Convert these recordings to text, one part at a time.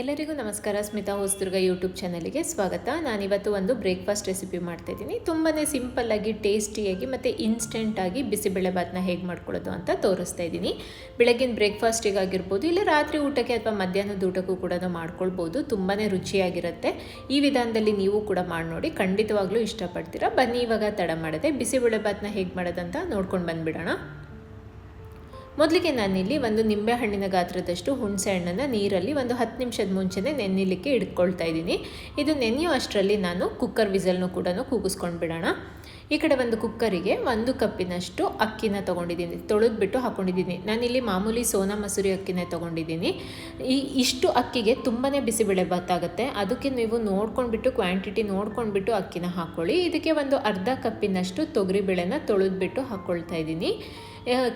ಎಲ್ಲರಿಗೂ ನಮಸ್ಕಾರ. ಸ್ಮಿತಾ ಹೊಸದುರ್ಗ ಯೂಟ್ಯೂಬ್ ಚಾನಲಿಗೆ ಸ್ವಾಗತ. ನಾನಿವತ್ತು ಒಂದು ಬ್ರೇಕ್ಫಾಸ್ಟ್ ರೆಸಿಪಿ ಮಾಡ್ತಾಯಿದ್ದೀನಿ ತುಂಬಾ ಸಿಂಪಲ್ಲಾಗಿ ಟೇಸ್ಟಿಯಾಗಿ ಮತ್ತು ಇನ್ಸ್ಟೆಂಟಾಗಿ ಬಿಸಿಬೇಳೆಭಾತನ್ನ ಹೇಗೆ ಮಾಡ್ಕೊಳ್ಳೋದು ಅಂತ ತೋರಿಸ್ತಾ ಇದ್ದೀನಿ. ಬೆಳಗಿನ ಬ್ರೇಕ್ಫಾಸ್ಟಿಗಾಗಿರ್ಬೋದು ಇಲ್ಲ ರಾತ್ರಿ ಊಟಕ್ಕೆ ಅಥವಾ ಮಧ್ಯಾಹ್ನದ ಊಟಕ್ಕೂ ಕೂಡ ಮಾಡ್ಕೊಳ್ಬೋದು. ತುಂಬಾ ರುಚಿಯಾಗಿರುತ್ತೆ. ಈ ವಿಧಾನದಲ್ಲಿ ನೀವು ಕೂಡ ಮಾಡಿ ನೋಡಿ. ಖಂಡಿತವಾಗ್ಲೂ ಇಷ್ಟಪಡ್ತೀರಾ? ಬನ್ನಿ, ಇವಾಗ ತಡ ಮಾಡದೆ ಬಿಸಿಬೇಳೆಭಾತನ್ನ ಹೇಗೆ ಮಾಡೋದಂತ ನೋಡ್ಕೊಂಡು ಬಂದುಬಿಡೋಣ. ಮೊದಲಿಗೆ ನಾನಿಲ್ಲಿ ಒಂದು ನಿಂಬೆಹಣ್ಣಿನ ಗಾತ್ರದಷ್ಟು ಹುಣಸೆ ಹಣ್ಣನ್ನು ನೀರಲ್ಲಿ ಒಂದು ಹತ್ತು ನಿಮಿಷದ ಮುಂಚೆನೇ ನೆನೆಯಲಿಕ್ಕೆ ಇಟ್ಕೊಳ್ತಾ ಇದ್ದೀನಿ. ಇದು ನೆನೆಯೋ ಅಷ್ಟರಲ್ಲಿ ನಾನು ಕುಕ್ಕರ್ ವಿಸಲ್ನು ಕೂಡ ಕೂಗಿಸ್ಕೊಂಡು ಬಿಡೋಣ ಈ ಕಡೆ ಒಂದು ಕುಕ್ಕರಿಗೆ ಒಂದು ಕಪ್ಪಿನಷ್ಟು ಅಕ್ಕಿನ ತೊಗೊಂಡಿದ್ದೀನಿ. ತೊಳೆದ್ಬಿಟ್ಟು ಹಾಕ್ಕೊಂಡಿದ್ದೀನಿ ನಾನಿಲ್ಲಿ ಮಾಮೂಲಿ ಸೋನಾ ಮಸೂರಿ ಅಕ್ಕಿನೇ ತೊಗೊಂಡಿದ್ದೀನಿ. ಈ ಇಷ್ಟು ಅಕ್ಕಿಗೆ ತುಂಬಾ ಬಿಸಿಬೇಳೆ ಆಗುತ್ತೆ ಅದಕ್ಕೆ ನೀವು ನೋಡ್ಕೊಂಡ್ಬಿಟ್ಟು, ಕ್ವಾಂಟಿಟಿ ನೋಡ್ಕೊಂಡ್ಬಿಟ್ಟು ಅಕ್ಕಿನ ಹಾಕ್ಕೊಳ್ಳಿ ಇದಕ್ಕೆ ಒಂದು ಅರ್ಧ ಕಪ್ಪಿನಷ್ಟು ತೊಗರಿಬೇಳೆನ ತೊಳೆದ್ಬಿಟ್ಟು ಹಾಕ್ಕೊಳ್ತಾ ಇದ್ದೀನಿ.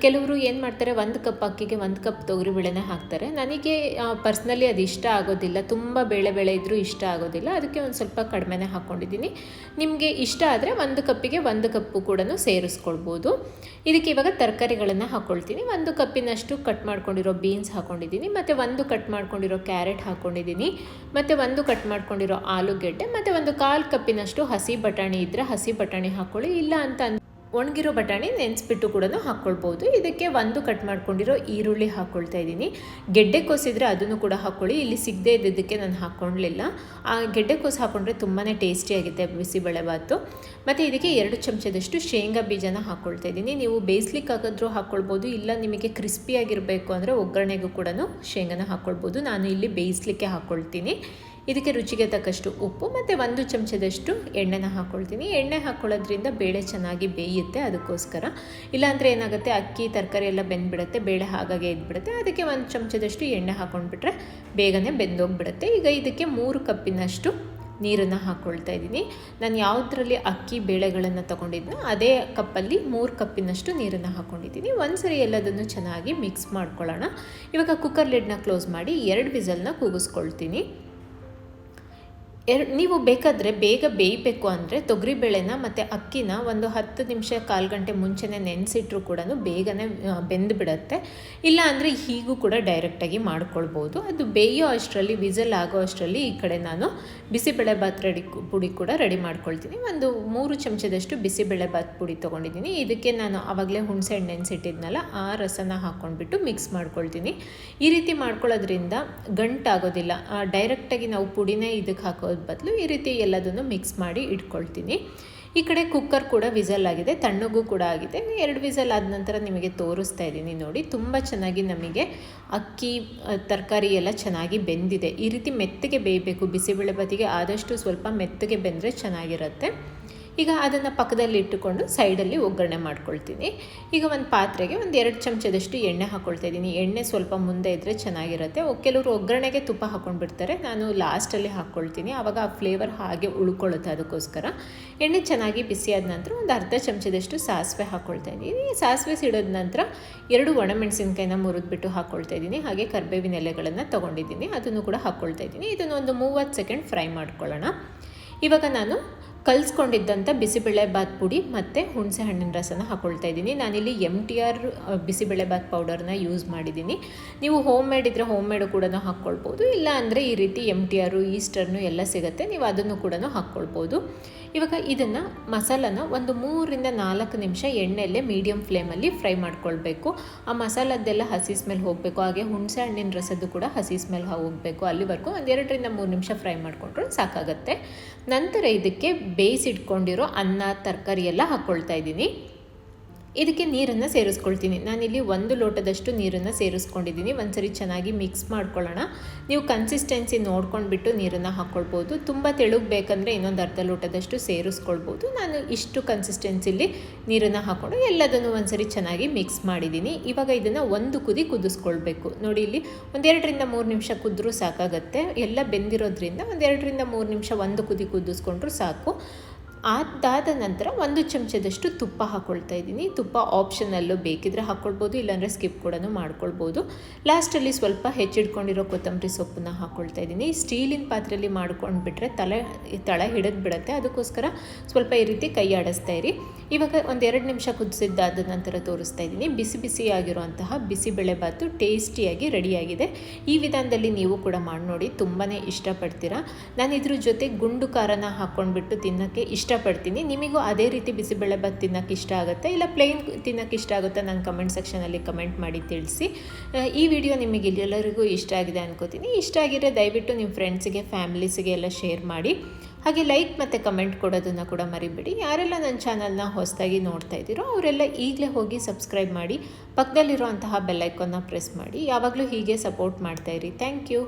ಕೆಲವರು ಏನು ಮಾಡ್ತಾರೆ, ಒಂದು ಕಪ್ ಅಕ್ಕಿಗೆ ಒಂದು ಕಪ್ ತೊಗರಿಬೇಳೆನೇ ಹಾಕ್ತಾರೆ. ನನಗೆ ಪರ್ಸ್ನಲಿ ಅದು ಇಷ್ಟ ಆಗೋದಿಲ್ಲ. ತುಂಬ ಬೇಳೆ ಬೇಳೆ ಇದ್ದರೂ ಇಷ್ಟ ಆಗೋದಿಲ್ಲ. ಅದಕ್ಕೆ ಒಂದು ಸ್ವಲ್ಪ ಕಡಿಮೆನೇ ಹಾಕ್ಕೊಂಡಿದ್ದೀನಿ ನಿಮಗೆ ಇಷ್ಟ ಆದರೆ ಒಂದು ಕಪ್ಪಿಗೆ ಒಂದು ಕಪ್ಪು ಕೂಡ ಸೇರಿಸ್ಕೊಳ್ಬೋದು. ಇದಕ್ಕೆ ಇವಾಗ ತರಕಾರಿಗಳನ್ನು ಹಾಕ್ಕೊಳ್ತೀನಿ ಒಂದು ಕಪ್ಪಿನಷ್ಟು ಕಟ್ ಮಾಡ್ಕೊಂಡಿರೋ ಬೀನ್ಸ್ ಹಾಕ್ಕೊಂಡಿದ್ದೀನಿ ಮತ್ತು ಒಂದು ಕಟ್ ಮಾಡ್ಕೊಂಡಿರೋ ಕ್ಯಾರೆಟ್ ಹಾಕ್ಕೊಂಡಿದ್ದೀನಿ ಮತ್ತು ಒಂದು ಕಟ್ ಮಾಡ್ಕೊಂಡಿರೋ ಆಲೂಗೆಡ್ಡೆ. ಮತ್ತು ಒಂದು ಕಾಲು ಕಪ್ಪಿನಷ್ಟು ಹಸಿ ಬಟಾಣಿ ಇದ್ದರೆ ಹಸಿ ಬಟಾಣಿ ಹಾಕ್ಕೊಳ್ಳಿ ಇಲ್ಲ ಅಂತ ಒಣಗಿರೋ ಬಟಾಣಿ ನೆನೆಸ್ಬಿಟ್ಟು ಕೂಡ ಹಾಕ್ಕೊಳ್ಬೋದು. ಇದಕ್ಕೆ ಒಂದು ಕಟ್ ಮಾಡ್ಕೊಂಡಿರೋ ಈರುಳ್ಳಿ ಹಾಕ್ಕೊಳ್ತಾ ಇದ್ದೀನಿ. ಗೆಡ್ಡೆ ಕೋಸಿದ್ರೆ ಅದನ್ನು ಕೂಡ ಹಾಕ್ಕೊಳ್ಳಿ. ಇಲ್ಲಿ ಸಿಗದೆ ಇದ್ದಿದ್ದಕ್ಕೆ ನಾನು ಹಾಕ್ಕೊಳ್ಳಲಿಲ್ಲ ಆ ಗೆಡ್ಡೆ ಕೋಸು ಹಾಕ್ಕೊಂಡ್ರೆ ತುಂಬಾ ಟೇಸ್ಟಿಯಾಗುತ್ತೆ ಬಿಸಿಬೇಳೆಭಾತು ಮತ್ತು ಇದಕ್ಕೆ ಎರಡು ಚಮಚದಷ್ಟು ಶೇಂಗಾ ಬೀಜನ ಹಾಕ್ಕೊಳ್ತಾ ಇದ್ದೀನಿ. ನೀವು ಬೇಯಿಸ್ಲಿಕ್ಕಾಗಾದರೂ ಹಾಕ್ಕೊಳ್ಬೋದು. ಇಲ್ಲ ನಿಮಗೆ ಕ್ರಿಸ್ಪಿಯಾಗಿರಬೇಕು ಅಂದರೆ ಒಗ್ಗರಣೆಗೂ ಕೂಡ ಶೇಂಗಾನ ಹಾಕ್ಕೊಳ್ಬೋದು. ನಾನು ಇಲ್ಲಿ ಬೇಯಿಸ್ಲಿಕ್ಕೆ ಹಾಕ್ಕೊಳ್ತೀನಿ. ಇದಕ್ಕೆ ರುಚಿಗೆ ತಕ್ಕಷ್ಟು ಉಪ್ಪು ಮತ್ತು ಒಂದು ಚಮಚದಷ್ಟು ಎಣ್ಣೆನ ಹಾಕ್ಕೊಳ್ತೀನಿ ಎಣ್ಣೆ ಹಾಕ್ಕೊಳ್ಳೋದ್ರಿಂದ ಬೇಳೆ ಚೆನ್ನಾಗಿ ಬೇಯುತ್ತೆ ಅದಕ್ಕೋಸ್ಕರ. ಇಲ್ಲಾಂದರೆ ಏನಾಗುತ್ತೆ, ಅಕ್ಕಿ, ತರಕಾರಿ ಎಲ್ಲ ಬೆಂದ್ಬಿಡುತ್ತೆ, ಬೇಳೆ ಹಾಗಾಗೆ ಇದ್ಬಿಡುತ್ತೆ. ಅದಕ್ಕೆ ಒಂದು ಚಮಚದಷ್ಟು ಎಣ್ಣೆ ಹಾಕ್ಕೊಂಡ್ಬಿಟ್ರೆ ಬೇಗನೆ ಬೆಂದೋಗ್ಬಿಡುತ್ತೆ. ಈಗ ಇದಕ್ಕೆ ಮೂರು ಕಪ್ಪಿನಷ್ಟು ನೀರನ್ನು ಹಾಕ್ಕೊಳ್ತಾ ಇದ್ದೀನಿ. ನಾನು ಯಾವುದರಲ್ಲಿ ಅಕ್ಕಿ ಬೇಳೆಗಳನ್ನು ತೊಗೊಂಡಿದ್ನೋ ಅದೇ ಕಪ್ಪಲ್ಲಿ ಮೂರು ಕಪ್ಪಿನಷ್ಟು ನೀರನ್ನು ಹಾಕ್ಕೊಂಡಿದ್ದೀನಿ ಒಂದು ಸರಿ ಎಲ್ಲದನ್ನು ಚೆನ್ನಾಗಿ ಮಿಕ್ಸ್ ಮಾಡ್ಕೊಳ್ಳೋಣ. ಇವಾಗ ಕುಕ್ಕರ್ ಲಿಡ್ನ ಕ್ಲೋಸ್ ಮಾಡಿ ಎರಡು ವಿಸಲ್ನ ಕೂಗಿಸ್ಕೊಳ್ತೀನಿ. ಎರಡು ನೀವು ಬೇಕಾದರೆ ಬೇಗ ಬೇಯಬೇಕು ಅಂದರೆ ತೊಗರಿಬೇಳೆನ ಮತ್ತು ಅಕ್ಕಿನ ಒಂದು ಹತ್ತು ನಿಮಿಷ ಕಾಲು ಗಂಟೆ ಮುಂಚೆನೇ ನೆನೆಸಿಟ್ರು ಕೂಡ ಬೇಗನೆ ಬೆಂದು ಬಿಡುತ್ತೆ. ಇಲ್ಲ ಅಂದರೆ ಹೀಗೂ ಕೂಡ ಡೈರೆಕ್ಟಾಗಿ ಮಾಡ್ಕೊಳ್ಬೋದು. ಅದು ಬೇಯೋ ಅಷ್ಟರಲ್ಲಿ, ವಿಸಲ್ ಆಗೋ ಅಷ್ಟರಲ್ಲಿ ಈ ಕಡೆ ನಾನು ಬಿಸಿಬೇಳೆ ಬಾತ್ ರೆಡಿ ಪುಡಿ ಕೂಡ ರೆಡಿ ಮಾಡ್ಕೊಳ್ತೀನಿ. ಒಂದು ಮೂರು ಚಮಚದಷ್ಟು ಬಿಸಿಬೇಳೆ ಬಾತ್ ಪುಡಿ ತೊಗೊಂಡಿದ್ದೀನಿ. ಇದಕ್ಕೆ ನಾನು ಆವಾಗಲೇ ಹುಣಸೆ ಹಣ್ಣು ನೆನೆಸಿಟ್ಟಿದ್ನಲ್ಲ, ಆ ರಸನ ಹಾಕ್ಕೊಂಡ್ಬಿಟ್ಟು ಮಿಕ್ಸ್ ಮಾಡ್ಕೊಳ್ತೀನಿ. ಈ ರೀತಿ ಮಾಡ್ಕೊಳ್ಳೋದ್ರಿಂದ ಗಂಟಾಗೋದಿಲ್ಲ. ಡೈರೆಕ್ಟಾಗಿ ನಾವು ಪುಡಿನೇ ಇದಕ್ಕೆ ಹಾಕೋ ಬದಲು ಈ ರೀತಿ ಎಲ್ಲದನ್ನು ಮಿಕ್ಸ್ ಮಾಡಿ ಇಟ್ಕೊಳ್ತೀನಿ. ಈ ಕಡೆ ಕುಕ್ಕರ್ ಕೂಡ ವಿಸಲ್ ಆಗಿದೆ, ತಣ್ಣಗೂ ಕೂಡ ಆಗಿದೆ. ಎರಡು ವಿಸಲ್ ಆದ ನಂತರ ನಿಮಗೆ ತೋರಿಸ್ತಾ ಇದ್ದೀನಿ ನೋಡಿ. ತುಂಬ ಚೆನ್ನಾಗಿ ನಮಗೆ ಅಕ್ಕಿ ತರಕಾರಿ ಎಲ್ಲ ಚೆನ್ನಾಗಿ ಬೆಂದಿದೆ. ಈ ರೀತಿ ಮೆತ್ತಗೆ ಬೇಯಬೇಕು. ಬಿಸಿಬೇಳೆ ಬದಿಗೆ ಆದಷ್ಟು ಸ್ವಲ್ಪ ಮೆತ್ತಗೆ ಬೆಂದರೆ ಚೆನ್ನಾಗಿರುತ್ತೆ. ಈಗ ಅದನ್ನು ಪಕ್ಕದಲ್ಲಿ ಇಟ್ಟುಕೊಂಡು ಸೈಡಲ್ಲಿ ಒಗ್ಗರಣೆ ಮಾಡ್ಕೊಳ್ತೀನಿ. ಈಗ ಒಂದು ಪಾತ್ರೆಗೆ ಒಂದು ಎರಡು ಚಮಚದಷ್ಟು ಎಣ್ಣೆ ಹಾಕ್ಕೊಳ್ತಾ ಇದ್ದೀನಿ. ಎಣ್ಣೆ ಸ್ವಲ್ಪ ಮುಂದೆ ಇದ್ದರೆ ಚೆನ್ನಾಗಿರುತ್ತೆ. ಕೆಲವರು ಒಗ್ಗರಣೆಗೆ ತುಪ್ಪ ಹಾಕ್ಕೊಂಡ್ಬಿಡ್ತಾರೆ ನಾನು ಲಾಸ್ಟಲ್ಲಿ ಹಾಕ್ಕೊಳ್ತೀನಿ ಆವಾಗ ಆ ಫ್ಲೇವರ್ ಹಾಗೆ ಉಳ್ಕೊಳ್ಳುತ್ತೆ ಅದಕ್ಕೋಸ್ಕರ. ಎಣ್ಣೆ ಚೆನ್ನಾಗಿ ಬಿಸಿಯಾದ ನಂತರ ಒಂದು ಅರ್ಧ ಚಮಚದಷ್ಟು ಸಾಸಿವೆ ಹಾಕ್ಕೊಳ್ತಾ ಇದ್ದೀನಿ. ಸಾಸಿವೆ ಸಿಡೋದ ನಂತರ ಎರಡು ಒಣಮೆಣಸಿನ್ಕಾಯಿನ ಮುರಿದ್ಬಿಟ್ಟು ಹಾಕ್ಕೊಳ್ತಾ ಇದ್ದೀನಿ. ಹಾಗೆ ಕರ್ಬೇವಿನ ಎಲೆಗಳನ್ನು ತೊಗೊಂಡಿದ್ದೀನಿ. ಅದನ್ನು ಕೂಡ ಹಾಕ್ಕೊಳ್ತಾ ಇದ್ದೀನಿ. ಇದನ್ನು ಒಂದು ಮೂವತ್ತು ಸೆಕೆಂಡ್ ಫ್ರೈ ಮಾಡ್ಕೊಳ್ಳೋಣ. ಇವಾಗ ನಾನು ಕಲಿಸ್ಕೊಂಡಿದ್ದಂಥ ಬಿಸಿಬೇಳೆ ಬಾತ್ ಪುಡಿ ಮತ್ತು ಹುಣಸೆ ಹಣ್ಣಿನ ರಸನ ಹಾಕ್ಕೊಳ್ತಾ ಇದ್ದೀನಿ. ನಾನಿಲ್ಲಿ M T R bisibele bath ಪೌಡರ್ನ ಯೂಸ್ ಮಾಡಿದ್ದೀನಿ. ನೀವು ಹೋಮ್ ಮೇಡ್ ಇದ್ದರೆ ಹೋಮ್ ಮೇಡು ಕೂಡ ಹಾಕ್ಕೊಳ್ಬೋದು. ಇಲ್ಲ ಅಂದರೆ ಈ ರೀತಿ ಎಂ ಟಿ ಆರು ಈಸ್ಟರ್ನು ಎಲ್ಲ ಸಿಗುತ್ತೆ. ನೀವು ಅದನ್ನು ಕೂಡ ಹಾಕ್ಕೊಳ್ಬೋದು. ಇವಾಗ ಇದನ್ನು ಮಸಾಲನ ಒಂದು ಮೂರಿಂದ ನಾಲ್ಕು ನಿಮಿಷ ಎಣ್ಣೆಯಲ್ಲೇ ಮೀಡಿಯಮ್ ಫ್ಲೇಮಲ್ಲಿ ಫ್ರೈ ಮಾಡ್ಕೊಳ್ಬೇಕು. ಆ ಮಸಾಲದ್ದೆಲ್ಲ ಹಸಿ ಸ್ಮೆಲ್ ಹೋಗಬೇಕು. ಹಾಗೆ ಹುಣಸೆ ಹಣ್ಣಿನ ರಸದ್ದು ಕೂಡ ಹಸಿ ಸ್ಮೆಲ್ ಹೋಗಬೇಕು. ಅಲ್ಲಿವರೆಗೂ ಒಂದೆರಡರಿಂದ ಮೂರು ನಿಮಿಷ ಫ್ರೈ ಮಾಡಿಕೊಂಡ್ರೆ ಸಾಕಾಗುತ್ತೆ. ನಂತರ ಇದಕ್ಕೆ ಬೇಯಿಸಿಟ್ಕೊಂಡಿರೋ ಅನ್ನ, ತರಕಾರಿ ಎಲ್ಲ ಹಾಕ್ಕೊಳ್ತಾ ಇದ್ದೀನಿ. ಇದಕ್ಕೆ ನೀರನ್ನು ಸೇರಿಸ್ಕೊಳ್ತೀನಿ. ನಾನಿಲ್ಲಿ ಒಂದು ಲೋಟದಷ್ಟು ನೀರನ್ನು ಸೇರಿಸ್ಕೊಂಡಿದ್ದೀನಿ. ಒಂದ್ಸರಿ ಚೆನ್ನಾಗಿ ಮಿಕ್ಸ್ ಮಾಡ್ಕೊಳ್ಳೋಣ. ನೀವು ಕನ್ಸಿಸ್ಟೆನ್ಸಿ ನೋಡ್ಕೊಂಡ್ಬಿಟ್ಟು ನೀರನ್ನು ಹಾಕ್ಕೊಳ್ಬೋದು ತುಂಬ ತೆಳುಗ್ ಬೇಕಂದರೆ ಇನ್ನೊಂದು ಅರ್ಧ ಲೋಟದಷ್ಟು ಸೇರಿಸ್ಕೊಳ್ಬೋದು. ನಾನು ಇಷ್ಟು ಕನ್ಸಿಸ್ಟೆನ್ಸಿಲಿ ನೀರನ್ನು ಹಾಕ್ಕೊಂಡು ಎಲ್ಲದನ್ನು ಒಂದ್ಸರಿ ಚೆನ್ನಾಗಿ ಮಿಕ್ಸ್ ಮಾಡಿದ್ದೀನಿ. ಇವಾಗ ಇದನ್ನು ಒಂದು ಕುದಿ ಕುದಿಸ್ಕೊಳ್ಬೇಕು. ನೋಡಿ ಇಲ್ಲಿ ಒಂದೆರಡರಿಂದ ಮೂರು ನಿಮಿಷ ಕುದ್ದರೂ ಸಾಕಾಗತ್ತೆ. ಎಲ್ಲ ಬೆಂದಿರೋದ್ರಿಂದ ಒಂದೆರಡರಿಂದ ಮೂರು ನಿಮಿಷ ಒಂದು ಕುದಿ ಕುದಿಸ್ಕೊಂಡ್ರೂ ಸಾಕು. ಅದಾದ ನಂತರ ಒಂದು ಚಮಚದಷ್ಟು ತುಪ್ಪ ಹಾಕ್ಕೊಳ್ತಾ ಇದ್ದೀನಿ. ತುಪ್ಪ ಆಪ್ಷನಲ್ಲೂ ಬೇಕಿದ್ರೆ ಹಾಕ್ಕೊಳ್ಬೋದು ಇಲ್ಲಾಂದರೆ ಸ್ಕಿಪ್ ಕೂಡ ಮಾಡ್ಕೊಳ್ಬೋದು. ಲಾಸ್ಟಲ್ಲಿ ಸ್ವಲ್ಪ ಹೆಚ್ಚಿಡ್ಕೊಂಡಿರೋ ಕೊತ್ತಂಬರಿ ಸೊಪ್ಪನ್ನ ಹಾಕ್ಕೊಳ್ತಾ ಇದ್ದೀನಿ. ಸ್ಟೀಲಿನ ಪಾತ್ರೆಯಲ್ಲಿ ಮಾಡ್ಕೊಂಡ್ಬಿಟ್ರೆ ತಲೆ, ತಳ ಹಿಡಿದು ಬಿಡುತ್ತೆ ಅದಕ್ಕೋಸ್ಕರ ಸ್ವಲ್ಪ ಈ ರೀತಿ ಕೈ ಆಡಿಸ್ತಾ ಇರಿ. ಇವಾಗ ಒಂದೆರಡು ನಿಮಿಷ ಕುದಿಸಿದ್ದಾದ ನಂತರ ತೋರಿಸ್ತಾ ಇದ್ದೀನಿ. ಬಿಸಿ ಬಿಸಿಯಾಗಿರುವಂತಹ ಬಿಸಿಬೇಳೆಬಾತು ಟೇಸ್ಟಿಯಾಗಿ ರೆಡಿಯಾಗಿದೆ. ಈ ವಿಧಾನದಲ್ಲಿ ನೀವು ಕೂಡ ಮಾಡಿ ನೋಡಿ ತುಂಬಾ ಇಷ್ಟಪಡ್ತೀರಾ. ನಾನು ಇದ್ರ ಜೊತೆ ಗುಂಡು ಖಾರನ ಹಾಕ್ಕೊಂಡ್ಬಿಟ್ಟು ತಿನ್ನೋಕ್ಕೆ ಇಷ್ಟಪಡ್ತೀನಿ. ನಿಮಗೂ ಅದೇ ರೀತಿ ಬಿಸಿಬೇಳೆಬಾತ್ ತಿನ್ನೋಕ್ಕೆ ಇಷ್ಟ ಆಗುತ್ತೆ, ಇಲ್ಲ ಪ್ಲೇನ್ ತಿನ್ನೋಕ್ಕೆ ಇಷ್ಟ ಆಗುತ್ತೆ ನಾನು ಕಮೆಂಟ್ ಸೆಕ್ಷನಲ್ಲಿ ಕಮೆಂಟ್ ಮಾಡಿ ತಿಳಿಸಿ. ಈ ವಿಡಿಯೋ ನಿಮಗೆ ಎಲ್ಲರಿಗೂ ಇಷ್ಟ ಆಗಿದೆ ಅನ್ಕೋತೀನಿ. ಇಷ್ಟ ಆಗಿದ್ರೆ ದಯವಿಟ್ಟು ನಿಮ್ಮ ಫ್ರೆಂಡ್ಸಿಗೆ ಫ್ಯಾಮಿಲೀಸಿಗೆ ಎಲ್ಲ ಶೇರ್ ಮಾಡಿ. ಹಾಗೆ ಲೈಕ್ ಮತ್ತು ಕಮೆಂಟ್ ಕೊಡೋದನ್ನು ಕೂಡ ಮರಿಬೇಡಿ. ಯಾರೆಲ್ಲ ನನ್ನ ಚಾನಲ್ನ ಹೊಸದಾಗಿ ನೋಡ್ತಾ ಇದ್ದೀರೋ ಅವರೆಲ್ಲ ಈಗಲೇ ಹೋಗಿ ಸಬ್ಸ್ಕ್ರೈಬ್ ಮಾಡಿ. ಪಕ್ಕದಲ್ಲಿರುವಂತಹ ಬೆಲ್ಲೈಕನ್ನ ಪ್ರೆಸ್ ಮಾಡಿ. ಯಾವಾಗಲೂ ಹೀಗೆ ಸಪೋರ್ಟ್ ಮಾಡ್ತಾಯಿರಿ ಥ್ಯಾಂಕ್ ಯು